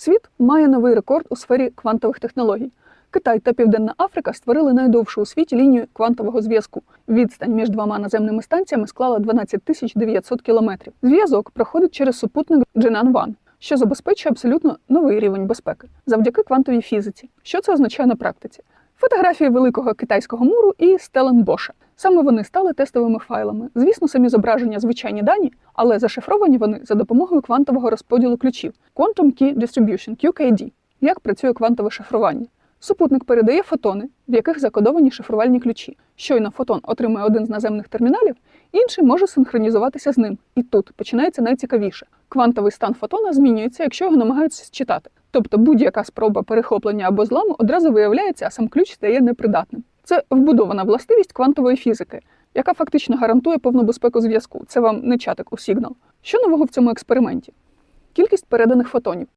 Світ має новий рекорд у сфері квантових технологій. Китай та Південна Африка створили найдовшу у світі лінію квантового зв'язку. Відстань між двома наземними станціями склала 12 тисяч 900 кілометрів. Зв'язок проходить через супутник Джинан-Ван, що забезпечує абсолютно новий рівень безпеки завдяки квантовій фізиці. Що це означає на практиці? Фотографії великого китайського муру і Стеленбоша. Саме вони стали тестовими файлами. Звісно, самі зображення звичайні дані, але зашифровані вони за допомогою квантового розподілу ключів Quantum Key Distribution QKD. Як працює квантове шифрування? Супутник передає фотони, в яких закодовані шифрувальні ключі. Щойно фотон отримує один з наземних терміналів, інший може синхронізуватися з ним. І тут починається найцікавіше. Квантовий стан фотона змінюється, якщо його намагаються считати. Тобто будь-яка спроба перехоплення або зламу одразу виявляється, а сам ключ стає непридатним. Це вбудована властивість квантової фізики, яка фактично гарантує повну безпеку зв'язку. Це вам не чатик у сигнал. Що нового в цьому експерименті? Кількість переданих фотонів.